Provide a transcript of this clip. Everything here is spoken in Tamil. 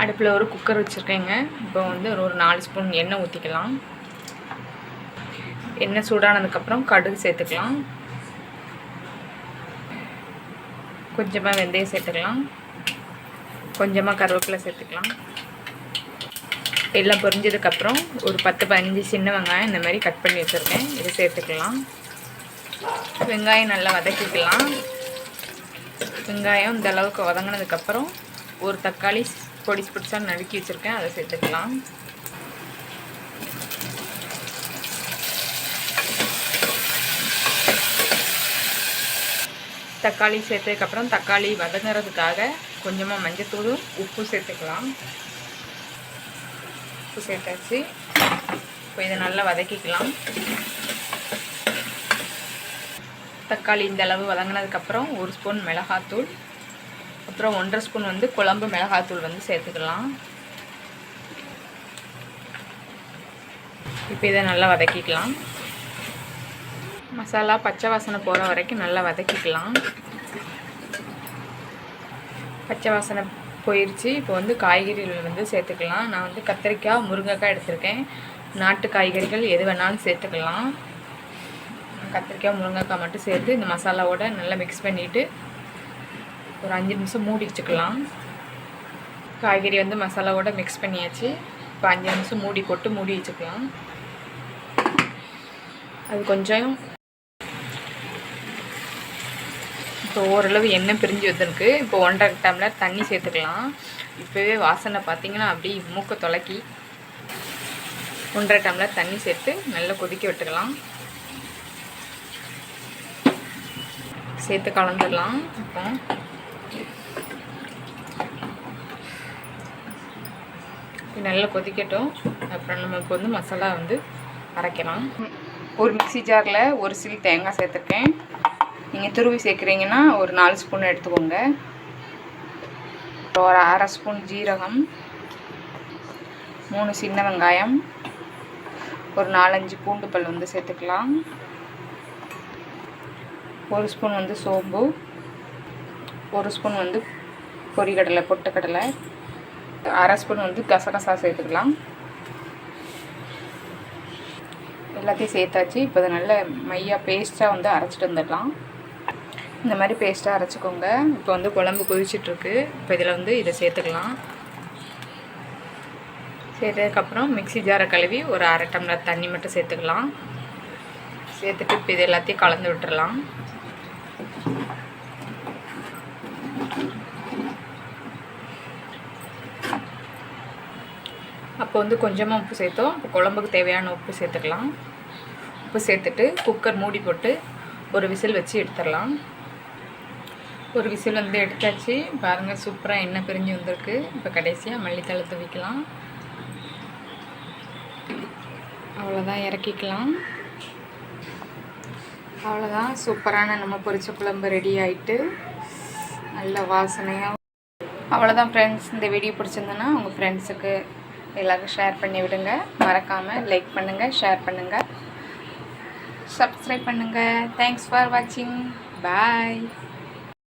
அடுப்பில் ஒரு குக்கர் வச்சுருக்கேங்க. இப்போ வந்து ஒரு ஒரு நாலு ஸ்பூன் எண்ணெய் ஊற்றிக்கலாம் எண்ணெய் சூடானதுக்கப்புறம் கடுகு சேர்த்துக்கலாம். கொஞ்சமாக வெந்தயம் சேர்த்துக்கலாம். கொஞ்சமாக கருவேப்பிலை சேர்த்துக்கலாம். எல்லாம் பொரிஞ்சதுக்கப்புறம் ஒரு பத்து பதினஞ்சு சின்ன வெங்காயம் இந்த மாதிரி கட் பண்ணி வச்சுருக்கேன். இதை சேர்த்துக்கலாம். வெங்காயம் நல்லா வதக்கிக்கலாம். வெங்காயம் இந்த அளவுக்கு வதங்கினதுக்கப்புறம் ஒரு தக்காளி பொடிசு பொடிசாக நறுக்கி வச்சுருக்கேன். அதை சேர்த்துக்கலாம். தக்காளி சேர்த்ததுக்கப்புறம் தக்காளி வதங்குறதுக்காக கொஞ்சமாக மஞ்சத்தூளும் உப்பு சேர்த்துக்கலாம். உப்பு சேர்த்தாச்சு. இப்போ இதை நல்லா வதக்கிக்கலாம். தக்காளி இந்த அளவு வதங்கினதுக்கப்புறம் ஒரு ஸ்பூன் மிளகாத்தூள் அப்புறம் ஒன்றரை ஸ்பூன் வந்து குழம்பு மிளகாத்தூள் வந்து சேர்த்துக்கலாம். இப்போ இதை நல்லா வதக்கிக்கலாம். மசாலா பச்சை வாசனை போகிற வரைக்கும் நல்லா வதக்கிக்கலாம். பச்சை வாசனை போயிடுச்சு இப்போ வந்து காய்கறிகள் வந்து சேர்த்துக்கலாம். நான் வந்து கத்திரிக்காய் முருங்கைக்காய் எடுத்திருக்கேன். நாட்டு காய்கறிகள் எது வேணாலும் சேர்த்துக்கலாம். கத்திரிக்காய் முருங்கைக்காய் மட்டும் சேர்த்து இந்த மசாலாவோட நல்லா மிக்ஸ் பண்ணிவிட்டு ஒரு அஞ்சு நிமிஷம் மூடி வச்சுக்கலாம். காய்கறி வந்து மசாலாவோட மிக்ஸ் பண்ணியாச்சு. இப்போ அஞ்சு நிமிஷம் மூடி போட்டு மூடி வச்சுக்கலாம். அது கொஞ்சம் இப்போ ஓரளவு எண்ணெய் பிரிஞ்சு வந்துருக்கு. இப்போ ஒன்றரை டம்ளர் தண்ணி சேர்த்துக்கலாம். இப்போவே வாசனை பார்த்தீங்கன்னா அப்படியே மூக்கை தொலைக்கி ஒன்றரை டம்ளர் தண்ணி சேர்த்து நல்லா கொதிக்க விட்டுக்கலாம். சேர்த்து கலந்துடலாம். இப்போ நல்லா கொதிக்கட்டும். அப்புறம் நமக்கு வந்து மசாலா வந்து அரைக்கலாம். ஒரு மிக்சி ஜாரில் ஒரு சில் தேங்காய் சேர்த்துருக்கேன். நீங்கள் துருவி சேர்க்குறீங்கன்னா ஒரு நாலு ஸ்பூன் எடுத்துக்கோங்க. ஒரு அரை ஸ்பூன் ஜீரகம். மூணு சின்ன வெங்காயம். ஒரு நாலஞ்சு பூண்டு பல் வந்து சேர்த்துக்கலாம். ஒரு ஸ்பூன் வந்து சோம்பு. ஒரு ஸ்பூன் வந்து பொரிக்கடலை பொட்டுக்கடலை. அரை ஸ்பூன் வந்து கசகசா சேர்த்துக்கலாம். எல்லாத்தையும் சேர்த்தாச்சு. இப்போ அதை நல்ல மையாக பேஸ்ட்டாக வந்து அரைச்சிட்டு வந்துடலாம். இந்த மாதிரி பேஸ்ட்டாக அரைச்சிக்கோங்க. இப்போ வந்து குழம்பு கொதிச்சிட்ருக்கு. இப்போ இதில் வந்து இதை சேர்த்துக்கலாம். சேர்த்ததுக்கப்புறம் மிக்சி ஜாரை கழுவி ஒரு அரை டம்ளர் தண்ணி மட்டும் சேர்த்துக்கலாம். சேர்த்துட்டு இப்போ இது எல்லாத்தையும் கலந்து விட்டுறலாம். இப்போ வந்து கொஞ்சமாக உப்பு சேர்த்தோம். இப்போ குழம்புக்கு தேவையான உப்பு சேர்த்துக்கலாம். உப்பு சேர்த்துட்டு குக்கர் மூடி போட்டு ஒரு விசில் வச்சு எடுத்துடலாம். ஒரு விசில் வந்து எடுத்தாச்சு. பாருங்கள் சூப்பராக எண்ணெய் பிரிஞ்சு வந்திருக்கு. இப்போ கடைசியாக மல்லித்தலை துவிக்கலாம். அவ்வளோதான் இறக்கிக்கலாம். அவ்வளோதான் சூப்பரான நம்ம பொரிச்ச குழம்பு ரெடி ஆகிட்டு நல்ல வாசனையாக அவ்வளோதான் ஃப்ரெண்ட்ஸ் இந்த வீடியோ பிடிச்சிருந்தேன்னா உங்கள் ஃப்ரெண்ட்ஸுக்கு எல்லாருக்கும் ஷேர் பண்ணி விடுங்க. மறக்காமல் லைக் பண்ணுங்கள் ஷேர் பண்ணுங்கள் சப்ஸ்கிரைப் பண்ணுங்கள் தேங்க்ஸ் ஃபார் வாட்சிங் பாய்